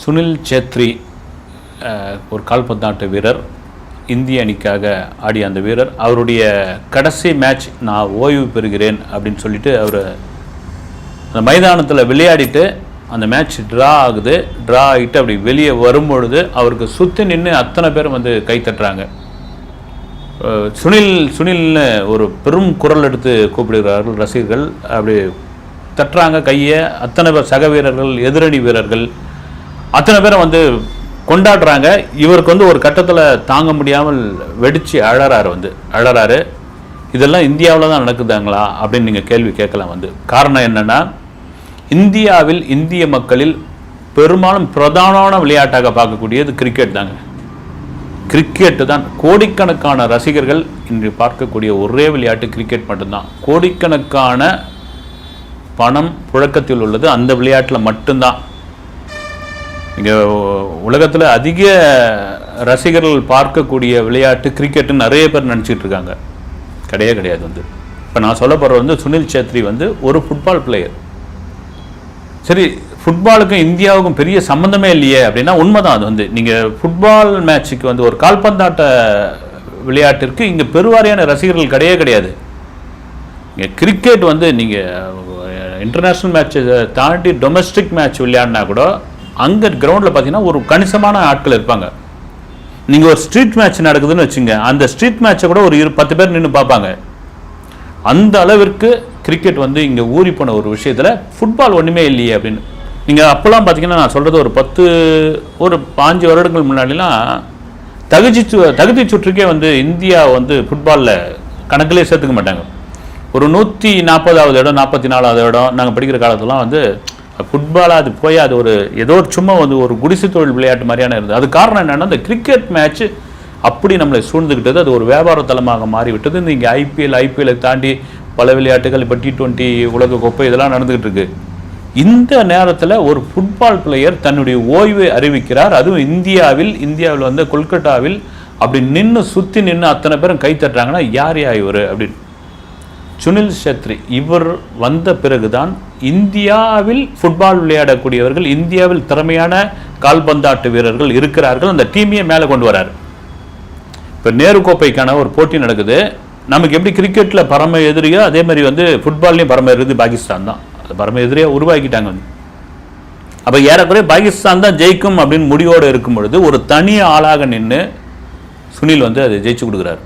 சுனில் சேத்ரி ஒரு கால்பந்தாட்ட வீரர் இந்திய அணிக்காக ஆடிய அந்த வீரர். அவருடைய கடைசி மேட்ச் நான் ஓய்வு பெறுகிறேன் அப்படின்னு சொல்லிட்டு அவர் அந்த மைதானத்தில் விளையாடிட்டு அந்த மேட்ச் ட்ரா ஆகுது. ட்ரா ஆகிட்டு அப்படி வெளியே வரும்பொழுது அவருக்கு சுற்றி நின்று அத்தனை பேரும் வந்து கை தட்டுறாங்க. சுனில் சுனில்னு ஒரு பெரும் குரல் எடுத்து கூப்பிடுகிறார்கள் ரசிகர்கள். அப்படி தட்டுறாங்க கையை. அத்தனை பேர் சக வீரர்கள் எதிரணி வீரர்கள் அத்தனை பேரை வந்து கொண்டாடுறாங்க. இவருக்கு வந்து ஒரு கட்டத்தில் தாங்க முடியாமல் வெடித்து அழறாரு வந்து அழறாரு. இதெல்லாம் இந்தியாவில் தான் நடக்குதாங்களா அப்படின்னு நீங்கள் கேள்வி கேட்கலாம் வந்து. காரணம் என்னன்னா இந்தியாவில் இந்திய மக்களில் பெரும்பாலும் பிரதானமான விளையாட்டாக பார்க்கக்கூடியது கிரிக்கெட் தாங்க. கிரிக்கெட்டு தான். கோடிக்கணக்கான ரசிகர்கள் இன்று பார்க்கக்கூடிய ஒரே விளையாட்டு கிரிக்கெட் மட்டும்தான். கோடிக்கணக்கான பணம் புழக்கத்தில் உள்ளது. அந்த விளையாட்டில் மட்டும்தான். இங்கே உலகத்தில் அதிக ரசிகர்கள் பார்க்கக்கூடிய விளையாட்டு கிரிக்கெட்டுன்னு நிறைய பேர் நினச்சிட்டு இருக்காங்க. கிடையவே கிடையாது வந்து. இப்போ நான் சொல்ல போகிற வந்து சுனில் சேத்ரி வந்து ஒரு ஃபுட்பால் பிளேயர் சரி ஃபுட்பாலுக்கும் இந்தியாவுக்கும் பெரிய சம்மந்தமே இல்லையே அப்படின்னா உண்மைதான் அது வந்து. நீங்கள் ஃபுட்பால் மேட்ச்சுக்கு வந்து ஒரு கால்பந்தாட்ட விளையாட்டிற்கு இங்கே பெருவாரியான ரசிகர்கள் கிடையவே கிடையாது. இங்கே கிரிக்கெட் வந்து நீங்கள் இன்டர்நேஷ்னல் மேட்சை தாண்டி டொமஸ்டிக் மேட்ச் விளையாடினா கூட அங்கே கிரவுண்டில் பார்த்தீங்கன்னா ஒரு கணிசமான ஆட்கள் இருப்பாங்க. நீங்கள் ஒரு ஸ்ட்ரீட் மேட்ச் நடக்குதுன்னு வச்சுங்க அந்த ஸ்ட்ரீட் மேட்ச்சை கூட ஒரு இரு பத்து பேர் நின்று பார்ப்பாங்க. அந்த அளவிற்கு கிரிக்கெட் வந்து இங்கே ஊறி போன ஒரு விஷயத்தில் ஃபுட்பால் ஒன்றுமே இல்லையே அப்படின்னு. நீங்கள் அப்போல்லாம் பார்த்தீங்கன்னா நான் சொல்கிறது ஒரு பத்து ஒரு பாஞ்சு வருடங்கள் முன்னாடிலாம் தகுதி சு தகுதி சுற்றுக்கே வந்து இந்தியா வந்து ஃபுட்பாலில் கணக்கிலே சேர்த்துக்க மாட்டாங்க. ஒரு நூற்றி நாற்பதாவது இடம் நாற்பத்தி நாலாவது இடம் நாங்கள் படிக்கிற காலத்துலாம் வந்து ஃபுட்பாலாக அது போய் அது ஒரு ஏதோ ஒரு சும்மா வந்து ஒரு குடிசை தொழில் விளையாட்டு மாதிரியான இருந்தது. அது காரணம் என்னென்னா இந்த கிரிக்கெட் மேட்ச் அப்படி நம்மளை சூழ்ந்துக்கிட்டது அது ஒரு வியாபார தலமாக மாறிவிட்டது. இந்த இங்கே ஐபிஎல் ஐபிஎல்லை தாண்டி பல விளையாட்டுகள் இப்போ டி டுவெண்ட்டி உலக இதெல்லாம் நடந்துக்கிட்டு இருக்கு. இந்த நேரத்தில் ஒரு ஃபுட்பால் பிளேயர் தன்னுடைய ஓய்வை அறிவிக்கிறார். அதுவும் இந்தியாவில் இந்தியாவில் வந்து கொல்கட்டாவில் அப்படி நின்று சுற்றி நின்று அத்தனை பேரும் கை தட்டுறாங்கன்னா யார் யா இவர் அப்படின்னு. சுனில் சேத்ரி இவர் வந்த பிறகுதான் இந்தியாவில் ஃபுட்பால் விளையாடக்கூடியவர்கள் இந்தியாவில் திறமையான கால்பந்தாட்டு வீரர்கள் இருக்கிறார்கள். அந்த டீமையே மேலே கொண்டு வரார். இப்போ நேரு கோப்பைக்கான ஒரு போட்டி நடக்குது. நமக்கு எப்படி கிரிக்கெட்டில் பரம எதிரியோ அதே மாதிரி வந்து ஃபுட்பால்லையும் பரம எதிரி பாகிஸ்தான் தான். அது பரம எதிரியாக உருவாக்கிட்டாங்க வந்து. அப்போ ஏறக்குறைய பாகிஸ்தான் தான் ஜெயிக்கும் அப்படின்னு முடிவோடு இருக்கும் பொழுது ஒரு தனி ஆளாக நின்று சுனில் வந்து அதை ஜெயிச்சு கொடுக்குறாரு.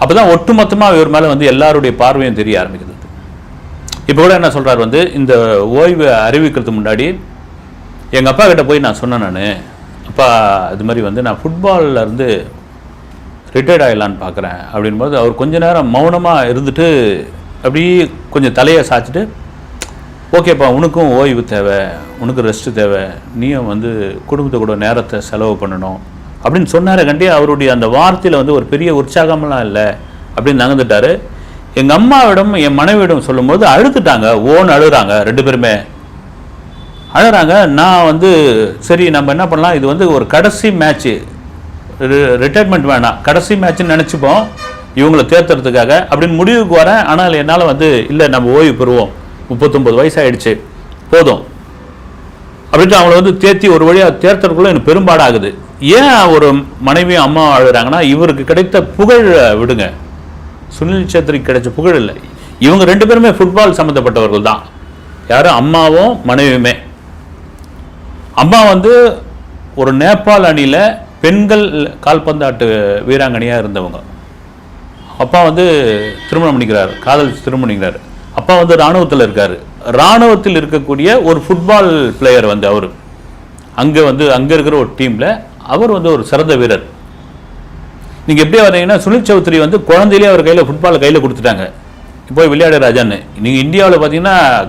அப்போ தான் ஒட்டுமொத்தமாக இவர் மேலே வந்து எல்லாருடைய பார்வையும் தெரிய ஆரம்பிக்கிறது இப்போ கூட என்ன சொல்கிறார் வந்து இந்த ஓய்வு அறிவிக்கிறதுக்கு முன்னாடி எங்கள் அப்பா கிட்ட போய் நான் சொன்னேன் நான். அப்பா இது மாதிரி வந்து நான் ஃபுட்பாலில் இருந்து ரிட்டையர்ட் ஆகிடலான்னு பார்க்குறேன் அப்படின்போது அவர் கொஞ்ச நேரம் மௌனமாக இருந்துட்டு அப்படியே கொஞ்சம் தலையை சாய்ச்சிட்டு ஓகேப்பா உனக்கும் ஓய்வு தேவை உனக்கு ரெஸ்ட்டு தேவை. நீயும் வந்து குடும்பத்தை கூட நேரத்தை செலவு பண்ணணும். அப்படின்னு சொன்னார கண்டி அவருடைய அந்த வார்த்தையில் வந்து ஒரு பெரிய உற்சாகமெல்லாம் இல்லை அப்படின்னு நகர்ந்துட்டாரு. எங்கள் அம்மாவிடம் என் மனைவியிடம் சொல்லும்போது அழுதுட்டாங்க. ஓன்னு அழுகிறாங்க ரெண்டு பேருமே. அழுகிறாங்க நான் வந்து சரி நம்ம என்ன பண்ணலாம்? இது வந்து ஒரு கடைசி மேட்ச்சு ரிட்டையர்மெண்ட் வேணாம். கடைசி மேட்ச்சுன்னு நினச்சிப்போம். இவங்களை தேர்த்துறதுக்காக அப்படின்னு முடிவுக்கு வரேன். ஆனால் என்னால் வந்து இல்லை நம்ம ஓய்வு பெறுவோம். முப்பத்தொம்பது வயசு போதும். அப்படின்ட்டு அவங்கள வந்து தேர்த்தி ஒரு வழியாக தேர்த்தறதுக்குள்ளே எனக்கு பெரும்பாடாகுது. ஏன் ஒரு மனைவியும் அம்மா அழுகிறாங்கன்னா இவருக்கு கிடைத்த புகழ் விடுங்க. சுனில் சேத்ரிக்கு கிடைச்ச புகழ் இல்லை. இவங்க ரெண்டு பேருமே ஃபுட்பால் சம்மந்தப்பட்டவர்கள் தான். யாரும் அம்மாவும் மனைவியுமே. அம்மா வந்து ஒரு நேபாள் அணியில் பெண்கள் கால்பந்தாட்டு வீராங்கனையாக இருந்தவங்க. அப்பா வந்து திருமணம் பண்ணிக்கிறார். காதல் திருமணம் பண்ணிக்கிறார். அப்பா வந்து இராணுவத்தில் இருக்கார். இராணுவத்தில் இருக்கக்கூடிய ஒரு ஃபுட்பால் பிளேயர் வந்து அவர். அங்கே வந்து அங்கே இருக்கிற ஒரு டீமில் அவர் வந்து ஒரு சிறந்த வீரர். நீங்கள் எப்படி வரீங்கன்னா சுனில் சௌத்ரி வந்து குழந்தையிலே அவர் கையில் ஃபுட்பால் கையில் கொடுத்துட்டாங்க. போய் விளையாடு ராஜான்னு. நீங்கள் இந்தியாவில் பார்த்தீங்கன்னா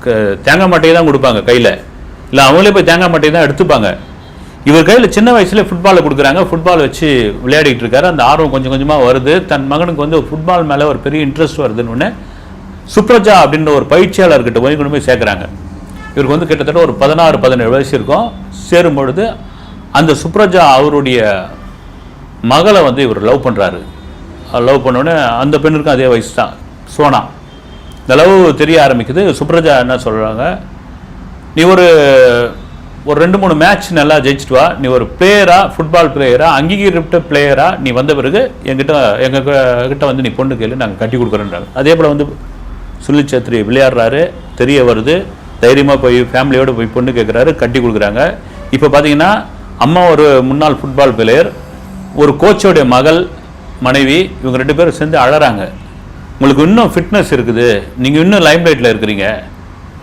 க- தேங்காய் மட்டையை தான் கொடுப்பாங்க கையில். இல்லை அவங்களே போய் தேங்காய் மட்டையை தான் எடுத்துப்பாங்க. இவர் கையில் சின்ன வயசுல ஃபுட்பாலை கொடுக்குறாங்க. ஃபுட்பால் வச்சு விளையாடிட்டு இருக்காரு. அந்த ஆர்வம் கொஞ்சம் கொஞ்சமாக வருது. தன் மகனுக்கு வந்து ஃபுட்பால் மேலே ஒரு பெரிய இன்ட்ரெஸ்ட் வருதுன்னு சுப்ரஜா அப்படின்ற ஒரு பயிற்சியாளர்கிட்ட போய் கொண்டு போய் சேர்க்குறாங்க. இவருக்கு வந்து கிட்டத்தட்ட ஒரு பதினாறு பதினேழு வயசு இருக்கும். சேரும் பொழுது அந்த சுப்ரஜா அவருடைய மகளை வந்து இவர் லவ் பண்ணுறாரு லவ் பண்ணோடனே அந்த பெண்ணுக்கும் அதே வயசு தான் சோனா. இந்த லவ் தெரிய ஆரம்பிக்குது. சுப்ரஜா என்ன சொல்கிறாங்க நீ ஒரு ஒரு ரெண்டு மூணு மேட்ச் நல்லா ஜெயிச்சிட்டு வா. நீ ஒரு பிளேயரா ஃபுட்பால் பிளேயரா அங்கீகரித்த பிளேயரா நீ வந்த பிறகு எங்கிட்ட எங்கள் கிட்ட வந்து நீ பொண்ணு கேளு நாங்கள் கட்டி கொடுக்குறேன்றாங்க. அதே போல் வந்து சுனில் சேத்ரி விளையாடுறாரு தெரிய வருது. தைரியமாக போய் ஃபேமிலியோடு போய் பொண்ணு கேட்குறாரு கட்டி கொடுக்குறாங்க. இப்போ பார்த்தீங்கன்னா அம்மா ஒரு முன்னாள் ஃபுட்பால் பிளேயர் ஒரு கோச்சோடைய மகள் மனைவி இவங்க ரெண்டு பேரும் சேர்ந்து அழகிறாங்க உங்களுக்கு இன்னும் ஃபிட்னஸ் இருக்குது. நீங்கள் இன்னும் லைம்லைட்டில் இருக்கிறீங்க.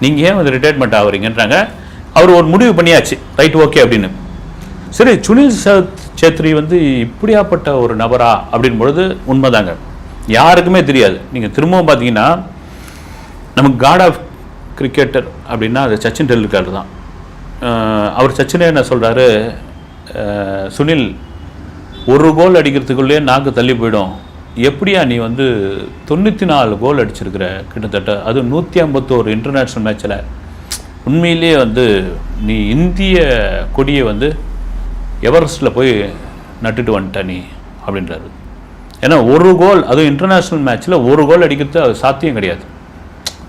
நீங்கள் ஏன் வந்து ரிட்டையர்மெண்ட் ஆகுறீங்கன்றாங்க. அவர் ஒரு முடிவு பண்ணியாச்சு. ரைட் ஓகே அப்படின்னு. சரி சுனில் சேத்ரி வந்து இப்படியாப்பட்ட ஒரு நபரா அப்படின் பொழுது உண்மைதாங்க. யாருக்குமே தெரியாது. நீங்கள் திரும்பவும் பார்த்தீங்கன்னா நமக்கு காட் ஆஃப் கிரிக்கெட்டர் அப்படின்னா அது சச்சின் டெண்டுல்கர் தான். அவர் சச்சினே என்ன சொல்கிறாரு சுனில் ஒரு கோல் அடிக்கிறதுக்குள்ளேயே நாக்கு தள்ளி போயிடும். எப்படியா நீ வந்து தொண்ணூற்றி நாலு கோல் அடிச்சிருக்கிற கிட்டத்தட்ட? அது நூற்றி ஐம்பத்தோரு இன்டர்நேஷ்னல் மேட்ச்சில் உண்மையிலேயே வந்து நீ இந்திய கொடியை வந்து எவரெஸ்ட்டில் போய் நட்டுட்டு வந்துட்ட நீ அப்படின்றாரு. ஏன்னா ஒரு கோல் அதுவும் இன்டர்நேஷ்னல் மேட்ச்சில் ஒரு கோல் அடிக்கிறது அது சாத்தியம் கிடையாது.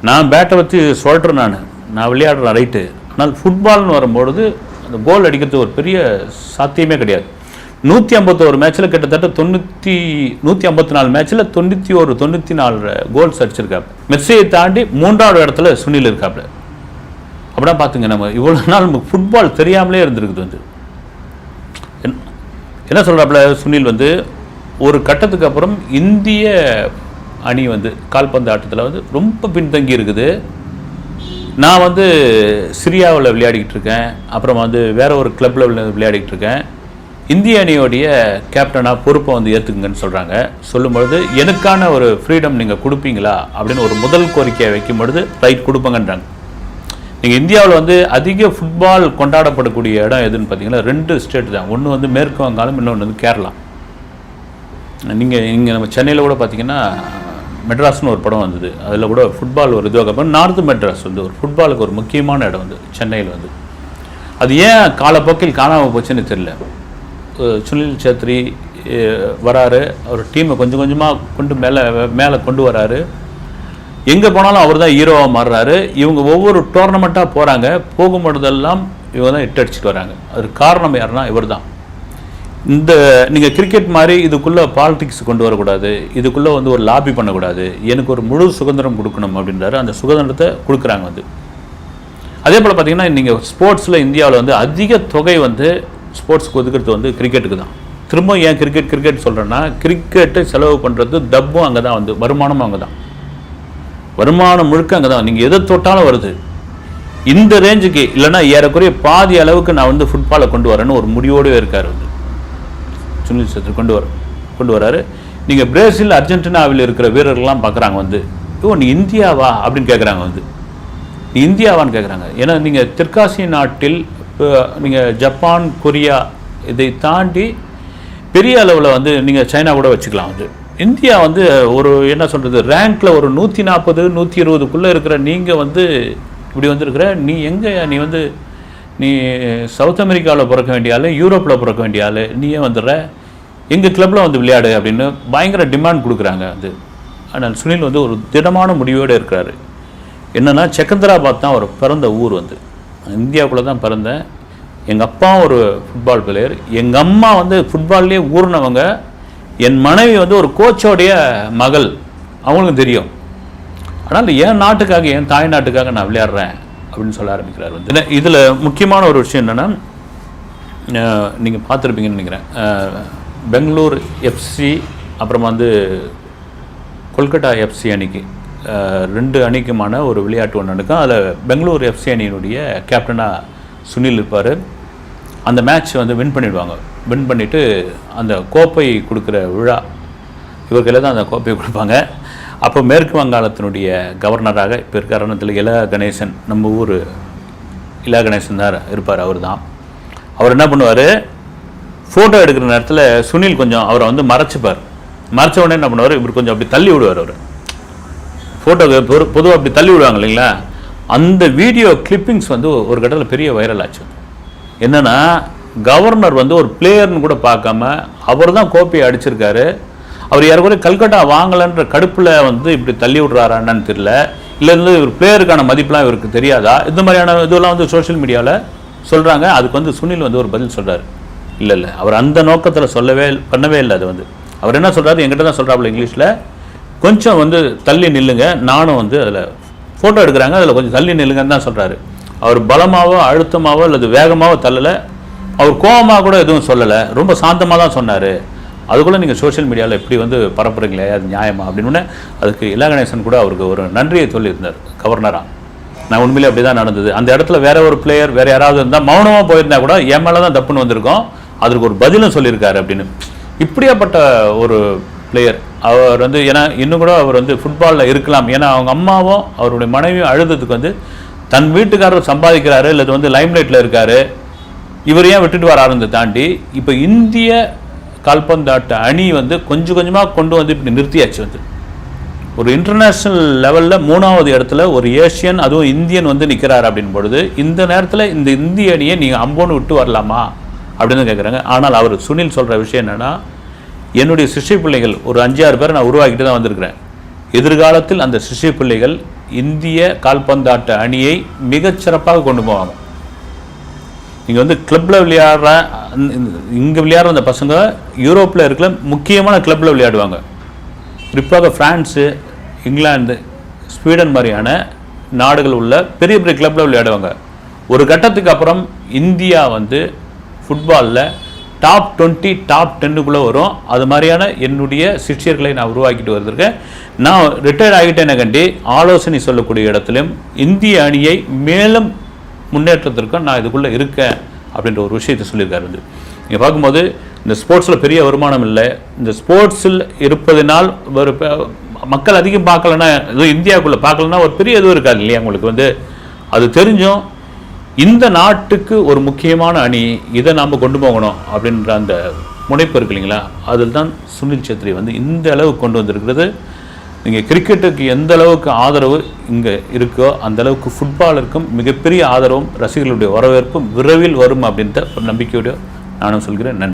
நான் பேட்டை வச்சு சொல்கிறேன் நான். நான் விளையாடுறேன் ரைட்டு ஆனால் ஃபுட்பால்னு வரும்பொழுது அந்த கோல் அடிக்கிறது ஒரு பெரிய சாத்தியமே கிடையாது. நூற்றி ஐம்பத்தோரு மேட்ச்சில் கிட்டத்தட்ட தொண்ணூற்றி நூற்றி ஐம்பத்தி நாலு மேட்ச்சில் தொண்ணூற்றி ஒரு தொண்ணூற்றி நாலு கோல்ஸ் அடிச்சிருக்காப்பு மெஸ்ஸியை தாண்டி மூன்றாவது இடத்துல சுனில் இருக்காப்புல அப்படின்னா பார்த்துங்க நம்ம இவ்வளோ நாள் நமக்கு ஃபுட்பால் தெரியாமலே இருந்திருக்குது வந்து. என்ன சொல்கிறாப்புல சுனில் வந்து ஒரு கட்டத்துக்கு அப்புறம் இந்திய அணி வந்து கால்பந்து ஆட்டத்தில் வந்து ரொம்ப பின்தங்கி இருக்குது நான் வந்து சிரியாவில் விளையாடிக்கிட்டு இருக்கேன். அப்புறம் வந்து வேற ஒரு கிளப்பில் விளையாடிக்கிட்டு இருக்கேன். இந்திய அணியோடைய கேப்டனாக பொறுப்பை வந்து ஏற்றுக்குங்கன்னு சொல்கிறாங்க சொல்லும்பொழுது எனக்கான ஒரு ஃப்ரீடம் நீங்கள் கொடுப்பீங்களா? அப்படின்னு ஒரு முதல் கோரிக்கையை வைக்கும் பொழுது ரைட் கொடுப்பங்கன்றாங்க. நீங்கள் இந்தியாவில் வந்து அதிக ஃபுட்பால் கொண்டாடப்படக்கூடிய இடம் எதுன்னு பார்த்தீங்கன்னா ரெண்டு ஸ்டேட் தான். ஒன்று வந்து மேற்கு வங்காளம் இன்னொன்று வந்து கேரளா. நீங்கள் இங்கே நம்ம சென்னையில் கூட பார்த்தீங்கன்னா மெட்ராஸ்னு ஒரு படம் வந்தது. அதில் கூட ஃபுட்பால் ஒரு இதுவாக அப்புறம் நார்த் மெட்ராஸ் வந்து ஒரு ஃபுட்பாலுக்கு ஒரு முக்கியமான இடம் வந்து சென்னையில் வந்து. அது ஏன் காலப்போக்கில் காணாமல் போச்சுன்னு தெரியல. சுனில் சேத்ரி வராரு. அவர் டீமை கொஞ்சம் கொஞ்சமாக கொண்டு மேலே மேலே கொண்டு வராரு. எங்கே போனாலும் அவர் தான் ஹீரோவாக மாறுறாரு. இவங்க ஒவ்வொரு டோர்னமெண்ட்டாக போகிறாங்க போகும்பொழுதெல்லாம் இவங்க தான் இட்டடிச்சிட்டு வராங்க. அதுக்கு காரணம் யாருன்னா இவர் தான் இந்த நீங்கள் கிரிக்கெட் மாதிரி இதுக்குள்ளே பாலிடிக்ஸ் கொண்டு வரக்கூடாது. இதுக்குள்ளே வந்து ஒரு லாபி பண்ணக்கூடாது. எனக்கு ஒரு முழு சுதந்திரம் கொடுக்கணும் அப்படின்றாரு. அந்த சுதந்திரத்தை கொடுக்குறாங்க வந்து. அதே போல் பார்த்தீங்கன்னா நீங்கள் ஸ்போர்ட்ஸில் இந்தியாவில் வந்து அதிக தொகை வந்து ஸ்போர்ட்ஸ்க்கு ஒதுக்கிறது வந்து கிரிக்கெட்டுக்கு தான். திரும்ப ஏன் கிரிக்கெட் கிரிக்கெட் சொல்கிறேன்னா கிரிக்கெட்டை செலவு பண்ணுறது டப்பும் அங்கே தான் வந்து வருமானமும் அங்கே தான். வருமானம் முழுக்க அங்கே தான். நீங்கள் எதை தொட்டாலும் வருது. இந்த ரேஞ்சுக்கு இல்லைன்னா ஏறக்குறைய பாதி அளவுக்கு நான் வந்து ஃபுட்பாலை கொண்டு வரேன்னு ஒரு முடிவோடவே இருக்கார் வந்து. சுனில் சேத்ரி கொண்டு வர கொண்டு வராரு. நீங்கள் பிரேசில் அர்ஜென்டினாவில் இருக்கிற வீரர்கள்லாம் பார்க்குறாங்க வந்து ஓ நீ இந்தியாவா? அப்படின்னு கேட்குறாங்க வந்து. நீ இந்தியாவான்னு கேட்குறாங்க ஏன்னா நீங்கள் தெற்காசிய நாட்டில் நீங்கள் ஜப்பான் கொரியா இதை தாண்டி பெரிய அளவில் வந்து நீங்கள் சைனா கூட வச்சுக்கலாம் வந்து. இந்தியா வந்து ஒரு என்ன சொல்கிறது ரேங்க்கில் ஒரு நூற்றி நாற்பது நூற்றி இருபதுக்குள்ளே இருக்கிற நீங்கள் வந்து இப்படி வந்திருக்கிற நீ எங்கே நீ வந்து நீ சவுத் அமெரிக்காவில் பிறக்க வேண்டிய ஆள் யூரோப்பில் பிறக்க வேண்டிய ஆள் நீ ஏன் வந்துடுற எங்கள் கிளப்பில் வந்து விளையாடு அப்படின்னு பயங்கர டிமாண்ட் கொடுக்குறாங்க அது. ஆனால் சுனில் வந்து ஒரு திடமான முடிவோடு இருக்கிறாரு. என்னென்னா செகந்தராபாத் தான் அவர் பிறந்த ஊர் வந்து. இந்தியாவுக்குள்ளே தான் பிறந்தேன். எங்கள் அப்பா ஒரு ஃபுட்பால் பிளேயர் எங்கள் அம்மா வந்து ஃபுட்பால்லேயே ஊர்னவங்க. என் மனைவி வந்து ஒரு கோச்சோடைய மகள். அவங்களுக்கும் தெரியும். ஆனால் என் நாட்டுக்காக என் தாய் நாட்டுக்காக நான் விளையாடுறேன். அப்படின்னு சொல்ல ஆரம்பிக்கிறார் வந்து. இதில் முக்கியமான ஒரு விஷயம் என்னென்னா நீங்கள் பார்த்துருப்பீங்கன்னு நினைக்கிறேன். பெங்களூர் எஃப்சி அப்புறமா வந்து கொல்கட்டா எஃப்சி அணிக்கு ரெண்டு அணிக்குமான ஒரு விளையாட்டு ஒன்று நடக்கும். அதில் பெங்களூர் எஃப்சி அணியினுடைய கேப்டனாக சுனில் இருப்பார். அந்த மேட்ச் வந்து வின் பண்ணிடுவாங்க. வின் பண்ணிவிட்டு அந்த கோப்பை கொடுக்குற விழா இவர் கையில் தான் அந்த கோப்பையை கொடுப்பாங்க. அப்போ மேற்கு வங்காளத்தினுடைய கவர்னராக இப்போ இருக்க அரணத்தில் இல கணேசன் நம்ம ஊர் இலா கணேசன் தான் இருப்பார் அவர் தான் அவர் என்ன பண்ணுவார்? ஃபோட்டோ எடுக்கிற நேரத்தில் சுனில் கொஞ்சம் அவரை வந்து மறைச்சிப்பார். மறைச்ச உடனே என்ன பண்ணுவார்? இவர் கொஞ்சம் அப்படி தள்ளி விடுவார் அவர். ஃபோட்டோ பொதுவாக அப்படி தள்ளி விடுவாங்க இல்லைங்களா? அந்த வீடியோ கிளிப்பிங்ஸ் வந்து ஒரு கட்டத்தில் பெரிய வைரல் ஆச்சு. என்னென்னா கவர்னர் வந்து ஒரு பிளேயர்னு கூட பார்க்காம அவர் தான் கோப்பையை அடிச்சிருக்காரு. அவர் யாருக்குறைய கல்கட்டா வாங்கலைன்ற கடுப்பில் வந்து இப்படி தள்ளி விட்றாரா என்னன்னு தெரியல. இல்லை வந்து இவர் பிளேயருக்கான மதிப்புலாம் இவருக்கு தெரியாதா? இந்த மாதிரியான இதெல்லாம் வந்து சோஷியல் மீடியாவில் சொல்கிறாங்க அதுக்கு வந்து சுனில் வந்து ஒரு பதில் சொல்கிறார் இல்லை இல்லை அவர் அந்த நோக்கத்தில் சொல்லவே பண்ணவே இல்லை அது வந்து. அவர் என்ன சொல்கிறாரு என்கிட்ட தான் சொல்கிறாப்புல இங்கிலீஷில். கொஞ்சம் வந்து தள்ளி நில்லுங்க. நானும் வந்து அதில் ஃபோட்டோ எடுக்கிறாங்க. அதில் கொஞ்சம் தள்ளி நில்லுங்கன்னு தான் சொல்கிறாரு அவர் பலமாகவோ அழுத்தமாகவோ அல்லது வேகமாகவோ தள்ளலை. அவர் கோவமாக கூட எதுவும் சொல்லலை. ரொம்ப சாந்தமாக தான் சொன்னார். அதுக்குள்ளே நீங்கள் சோஷியல் மீடியாவில் எப்படி வந்து பரப்புறீங்களே அது நியாயமா? அப்படின்னு உடனே அதுக்கு இலா கணேசன் கூட அவருக்கு ஒரு நன்றியை சொல்லியிருந்தார் கவர்னராக நான் உண்மையிலே அப்படி தான் நடந்தது. அந்த இடத்துல வேற ஒரு பிளேயர் வேற யாராவது இருந்தால் மௌனமாக போயிருந்தா கூட என் மேலே தான் தப்புன்னு வந்திருக்கோம். அதற்கு ஒரு பதிலும் சொல்லியிருக்காரு அப்படின்னு. இப்படியாப்பட்ட ஒரு பிளேயர் அவர் வந்து ஏன்னா இன்னும் கூட அவர் வந்து ஃபுட்பாலில் இருக்கலாம். ஏன்னா அவங்க அம்மாவும் அவருடைய மனைவியும் அழுததுக்கு வந்து தன் வீட்டுக்காரர் சம்பாதிக்கிறாரு இல்லை வந்து லைம்லைட்டில் இருக்காரு. இவர் ஏன் விட்டுட்டு வராருன்னு தாண்டி இப்போ இந்திய கால்பந்தாட்ட அணி வந்து கொஞ்சம் கொஞ்சமாக கொண்டு வந்து இப்படி நிறுத்தியாச்சு வந்து. ஒரு இன்டர்நேஷ்னல் லெவலில் மூணாவது இடத்துல ஒரு ஏஷியன் அதுவும் இந்தியன் வந்து நிற்கிறார் அப்படின் பொழுது இந்த நேரத்தில் இந்த இந்திய அணியை நீங்கள் அம்போன்னு விட்டு வரலாமா? அப்படின்னு கேட்குறாங்க ஆனால் அவர் சுனில் சொல்கிற விஷயம் என்னென்னா என்னுடைய சிஷ்ய பிள்ளைகள் ஒரு அஞ்சாறு பேரை நான் உருவாக்கிட்டு தான் வந்திருக்கிறேன். எதிர்காலத்தில் அந்த சிஷ்ய பிள்ளைகள் இந்திய கால்பந்தாட்ட அணியை மிகச்சிறப்பாக கொண்டு போவாங்க. நீங்கள் வந்து கிளப்பில் விளையாடுற இங்கே விளையாடுற அந்த பசங்க யூரோப்பில் இருக்கிற முக்கியமான கிளப்பில் விளையாடுவாங்க. குறிப்பாக ஃப்ரான்ஸு இங்கிலாந்து ஸ்வீடன் மாதிரியான நாடுகள் உள்ள பெரிய பெரிய கிளப்பில் விளையாடுவாங்க. ஒரு கட்டத்துக்கு அப்புறம் இந்தியா வந்து ஃபுட்பாலில் டாப் டுவெண்ட்டி டாப் டென்னுக்குள்ளே வரும். அது மாதிரியான என்னுடைய சிஷியர்களை நான் உருவாக்கிட்டு வந்திருக்கேன். நான் ரிட்டையர்ட் ஆகிட்டேன கண்டி ஆலோசனை சொல்லக்கூடிய இடத்திலும் இந்திய அணியை மேலும் முன்னேற்றத்திற்கும் நான் இதுக்குள்ளே இருக்கேன் அப்படின்ற ஒரு விஷயத்தை சொல்லியிருக்காரு வந்து. நீங்கள் பார்க்கும்போது இந்த ஸ்போர்ட்ஸில் பெரிய வருமானம் இல்லை. இந்த ஸ்போர்ட்ஸில் இருப்பதனால் ஒரு மக்கள் அதிகம் பார்க்கலன்னா எதுவும் இந்தியாவுக்குள்ளே பார்க்கலன்னா ஒரு பெரிய இதுவும் இருக்காது இல்லையா உங்களுக்கு வந்து? அது தெரிஞ்சும் இந்த நாட்டுக்கு ஒரு முக்கியமான அணி இதை நாம் கொண்டு போகணும் அப்படின்ற அந்த முனைப்பு இருக்கு இல்லைங்களா? அதில் தான் சுனில் சேத்ரி வந்து இந்த அளவுக்கு கொண்டு வந்திருக்கிறது. நீங்கள் கிரிக்கெட்டுக்கு எந்த அளவுக்கு ஆதரவு இங்கே இருக்கோ அந்த அளவுக்கு ஃபுட்பாலருக்கும் மிகப்பெரிய ஆதரவும் ரசிகர்களுடைய வரவேற்பும் விரைவில் வரும் அப்படின்ற ஒரு நம்பிக்கையோடு நானும் சொல்கிறேன். நன்றி.